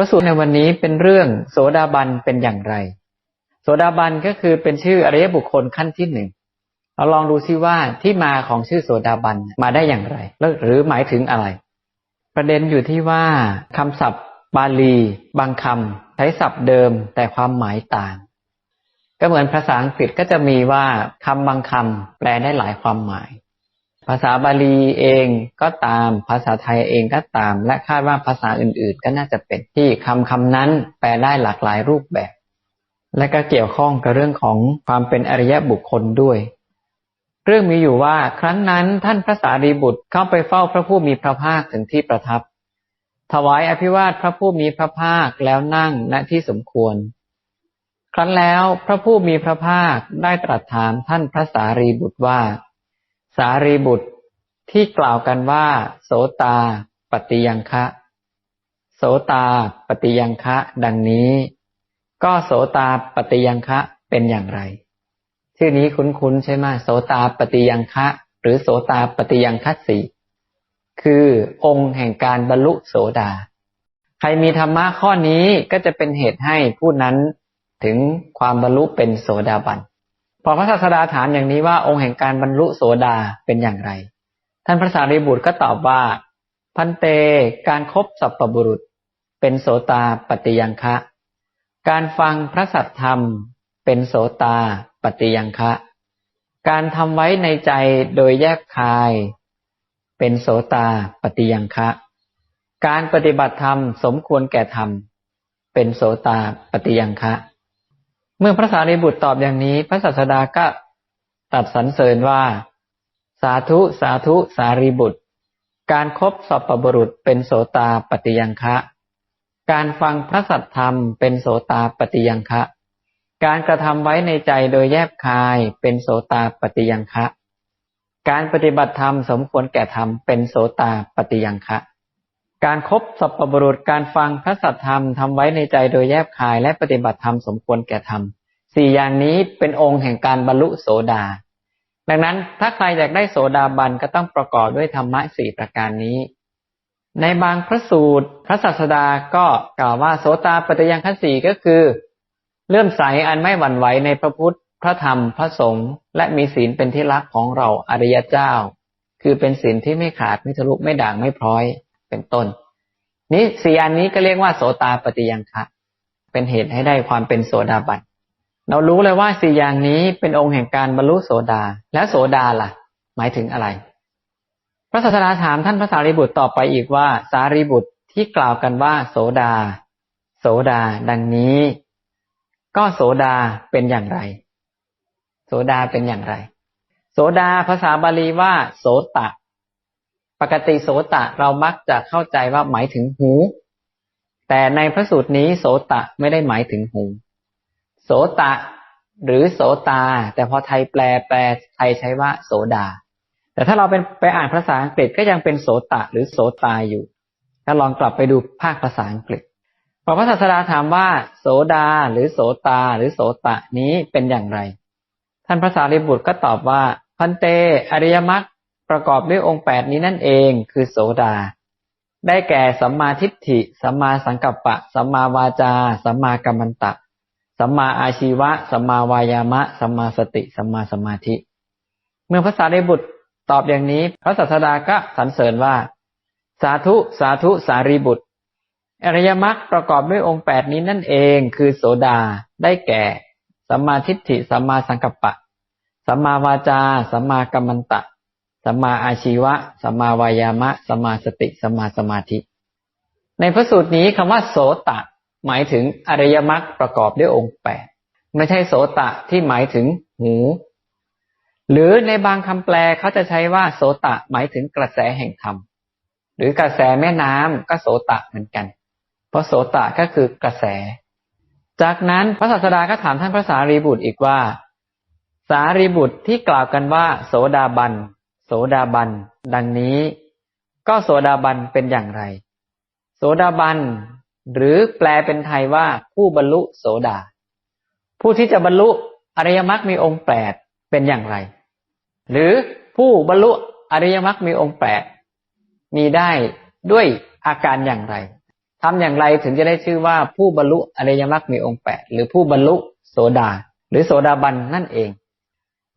พระสูตรในวันนี้เป็นเรื่องโสดาบันเป็นอย่างไร โสดาบันก็คือเป็นชื่ออริยบุคคลขั้นที่หนึ่งเราลองดูซิว่าที่มาของชื่อโสดาบันมาได้อย่างไร หรือหมายถึงอะไร ประเด็นอยู่ที่ว่าคำศัพท์บาลี บางคำใช้ศัพท์เดิมแต่ความหมายต่าง ก็เหมือนภาษาอังกฤษก็จะมีว่าคำบางคำแปลได้หลายความหมาย ภาษาบาลีเองก็ตามภาษาไทยเองก็ตาม และคาดว่าภาษาอื่น ๆ ก็น่าจะเป็นที่คำคำนั้นแปลได้หลากหลายรูปแบบ และก็เกี่ยวข้องกับเรื่องของความเป็นอริยบุคคลด้วย เรื่องมีอยู่ว่าครั้งนั้นท่านพระสารีบุตรเข้าไปเฝ้าพระผู้มีพระภาคถึงที่ประทับ ถวายอภิวาทพระผู้มีพระภาคแล้วนั่งณที่สมควร ครั้นแล้วพระผู้มีพระภาคได้ตรัสถามท่านพระสารีบุตรว่า สารีบุตรที่กล่าวกันว่า โสตาปฏิยังคะ โสตาปฏิยังคะ ดังนี้ ก็โสตาปฏิยังคะเป็นอย่างไร ชื่อนี้คุ้นๆใช่ไหมโสตาปฏิยังคะ หรือโสตาปฏิยังคัสสีคือองค์แห่งการบรรลุโสดา ใครมีธรรมะข้อนี้ก็จะเป็นเหตุให้ผู้นั้นถึงความบรรลุเป็นโสดาบัน พอพระศาสดาถามอย่างนี้ว่าองค์แห่งการบรรลุโสดาเป็นอย่างไร ท่านพระสารีบุตรก็ตอบว่า พันเตการครบสัพปบุรุษ เป็นโสตาปฏิยังคะ การฟังพระสัทธรรม เป็นโสตาปฏิยังคะ การทำไว้ในใจโดยแยกคาย เป็นโสตาปฏิยังคะ การปฏิบัติธรรมสมควรแก่ธรรม เป็นโสตาปฏิยังคะ เมื่อพระสารีบุตรตอบอย่างนี้ พระศาสดาก็ตัดสรรเสริญว่า สาธุสาธุสารีบุตร การครบสัพปบุรุษเป็นโสตาปฏิยังคะ การฟังพระสัทธรรมเป็นโสตาปฏิยังคะ การกระทำไว้ในใจโดยแยบคายเป็นโสตาปฏิยังคะการปฏิบัติธรรมสมควรแก่ธรรมเป็นโสตาปฏิยังคะ การครบสัพปบุรุษการฟังพระสัทธรรมทำไว้ในใจโดยแยบคายและปฏิบัติธรรมสมควรแก่ธรรม สี่อย่างนี้เป็นองค์แห่งการบรรลุโสดา ดังนั้นถ้าใครอยากได้โสดาบันก็ต้องประกอบด้วยธรรมะสี่ประการนี้ ในบางพระสูตร พระศาสดาก็กล่าวว่าโสตาปฏิยังคสีก็คือ เลื่อมใสอันไม่หวั่นไหวในพระพุทธ พระธรรม พระสงฆ์ และมีศีลเป็นที่รักของเราอริยเจ้า คือเป็นศีลที่ไม่ขาดไม่ทะลุไม่ด่างไม่พร้อยเป็นต้น นี้สี่อันนี้ก็เรียกว่าโสตาปฏิยังคะ เป็นเหตุให้ได้ความเป็นโสดาบัน เรารู้เลยว่าสี่อย่างนี้เป็นองค์แห่งการบรรลุโสดา และโสดาล่ะ หมายถึงอะไร พระศาสดาถามท่านพระสารีบุตรต่อไปอีกว่า สารีบุตรที่กล่าวกันว่า โสดา โสดา ดังนี้ ก็โสดาเป็นอย่างไร โสดาเป็นอย่างไร โสดาภาษาบาลีว่า โสตะ ปกติโสตะเรามักจะเข้าใจว่าหมายถึงหู แต่ในพระสูตรนี้โสตะไม่ได้หมายถึงหู โสตะ หรือโสตา แต่พอไทยแปลแปลไทยใช้ว่าโสดา แต่ถ้าเราเป็นไปอ่านภาษาอังกฤษก็ยังเป็นโสตะ หรือโสตาอยู่ ถ้าลองกลับไปดูภาคภาษาอังกฤษพอพระศาสดาถามว่า โสดา หรือโสตา หรือโสตะนี้เป็นอย่างไร ท่านพระสารีบุตรก็ตอบว่าพันเตอริยมรรคประกอบด้วยองค์แปดนี้นั่นเองคือโสดา ได้แก่สัมมาทิฏฐิ สัมมาสังกัปปะ สัมมาวาจา สัมมากัมมันตะ สัมมาอาชีวะ สัมมาวายามะ สัมมาสติ สัมมาสมาธิ เมื่อพระสารีบุตรตอบอย่างนี้ พระศาสดาก็สรรเสริญว่า สาธุ สาธุสารีบุตร อริยมรรคประกอบด้วยองค์แปดนี้นั่นเอง คือโสดา ได้แก่ สัมมาทิฏฐิ สัมมาสังกัปปะ สัมมาวาจา สัมมากัมมันตะ สัมมาอาชีวะ สัมมาวายามะ สัมมาสติ สัมมาสมาธิ ในพระสูตรนี้คำว่าโสตะ หมายถึงอริยมรรคประกอบด้วยองค์แปดไม่ใช่โสตะที่หมายถึงหู หรือในบางคำแปลเขาจะใช้ว่าโสตะหมายถึงกระแสแห่งธรรมหรือกระแสแม่น้ำก็โสตะเหมือนกัน เพราะโสตะก็คือกระแส จากนั้นพระศาสดาก็ถามท่านพระสารีบุตรอีกว่า สารีบุตรที่กล่าวกันว่า โสดาบัน โสดาบัน ดังนี้ ก็โสดาบันเป็นอย่างไร โสดาบัน หรือแปลเป็นไทยว่าผู้บรรลุโสดา ผู้ที่จะบรรลุอริยมรรคมีองค์แปดเป็นอย่างไร หรือผู้บรรลุอริยมรรคมีองค์แปดมีได้ด้วยอาการอย่างไรทำอย่างไรถึงจะได้ชื่อว่าผู้บรรลุอริยมรรคมีองค์แปดหรือผู้บรรลุโสดา หรือโสดาบันนั่นเอง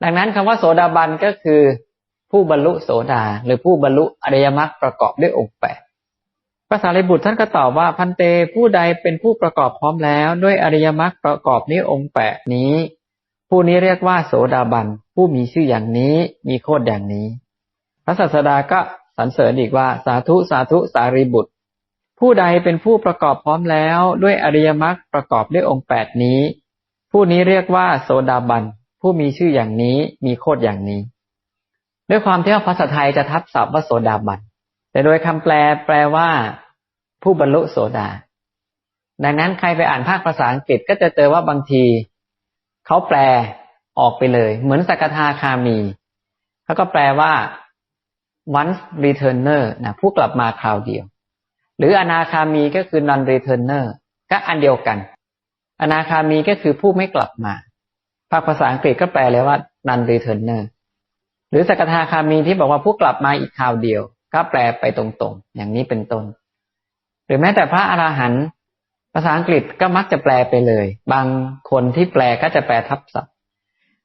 ดังนั้นคำว่าโสดาบันก็คือ ผู้บรรลุโสดา หรือผู้บรรลุอริยมรรคประกอบด้วยองค์แปด ภาษาลิบุตรท่านก็ตอบว่าพันเตผู้ใดเป็นผู้ประกอบพร้อมแล้ว ด้วยอริยมรรคประกอบนี้องค์แปดนี้ ผู้นี้เรียกว่าโสดาบัน ผู้มีชื่ออย่างนี้มีโคดอย่างนี้ พระศาสดาก็สรรเสริญอีกว่าสาธุสาธุสารีบุตร ผู้ใดเป็นผู้ประกอบพร้อมแล้ว ด้วยอริยมรรคประกอบด้วยองค์แปดนี้ ผู้นี้เรียกว่าโสดาบัน ผู้มีชื่ออย่างนี้มีโคดอย่างนี้ ด้วยความที่ว่าภาษาไทยจะทับศัพท์ว่าโสดาบัน แต่โดยคำแปลแปลว่า ผู้บรรลุโสดา ดังนั้นใครไปอ่านภาคภาษาอังกฤษก็จะเจอว่าบางที เขาแปลออกไปเลย เหมือนสกทาคามีเขาก็แปลว่า once returner นะผู้กลับมาคราวเดียว หรืออนาคามีก็คือ non returner ก็อันเดียวกัน อนาคามีก็คือผู้ไม่กลับมา ภาคภาษาอังกฤษก็แปลเลยว่า non returner หรือสกทาคามีที่บอกว่าผู้กลับมาอีกคราวเดียว ก็แปลไปตรงๆ อย่างนี้เป็นต้น รือแม้แต่พระอราหันต์ภาษาอังกฤษก็มักจะแปลไปเลย บางคนที่แปลก็จะแปลทับศัพท์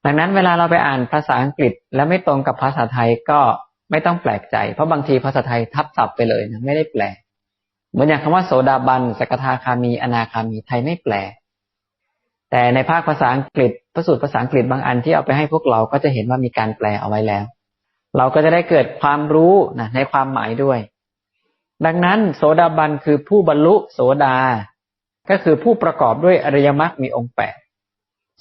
ดังนั้นเวลาเราไปอ่านภาษาอังกฤษ แล้วไม่ตรงกับภาษาไทยก็ไม่ต้องแปลกใจ เพราะบางทีภาษาไทยทับศัพท์ไปเลยนะไม่ได้แปล เหมือนอย่างคำว่าโสดาบันสกทาคามีอนาคามีไทยไม่แปล แต่ในภาคภาษาอังกฤษพระสูตรภาษาอังกฤษบางอันที่เอาไปให้พวกเราก็จะเห็นว่ามีการแปลเอาไว้แล้ว เราก็จะได้เกิดความรู้นะในความหมายด้วย ดังนั้นโสดาบันคือผู้บรรลุโสดา ก็คือผู้ประกอบด้วยอริยมรรคมีองค์แปด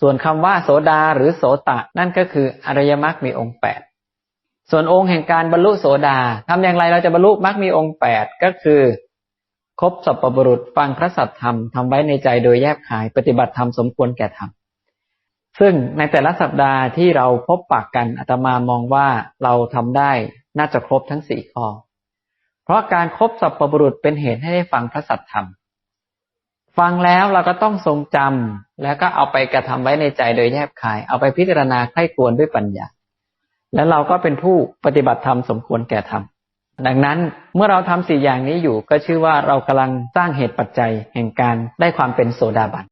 ส่วนคำว่าโสดาหรือโสตะ นั่นก็คืออริยมรรคมีองค์แปดส่วนองค์แห่งการบรรลุโสดาทำอย่างไรเราจะบรรลุมรรคมีองค์แปดก็คือคบสัพปบุรุษฟังพระสัทธรรมทำไว้ในใจโดยแยบขายปฏิบัติธรรมสมควรแก่ธรรมซึ่งในแต่ละสัปดาห์ที่เราพบปากกันอาตมามองว่าเราทำได้น่าจะครบทั้งสี่ข้อ เพราะการครบสัพปบุรุษเป็นเหตุให้ได้ฟังพระสัทธรรม ฟังแล้วเราก็ต้องทรงจำแล้วก็เอาไปกระทำไว้ในใจโดยแยบคาย เอาไปพิจารณาใคร่ควรด้วยปัญญา แล้วเราก็เป็นผู้ปฏิบัติธรรมสมควรแก่ธรรมดังนั้นเมื่อเราทำสี่อย่างนี้อยู่ก็ชื่อว่าเรากำลังสร้างเหตุปัจจัยแห่งการได้ความเป็นโสดาบัน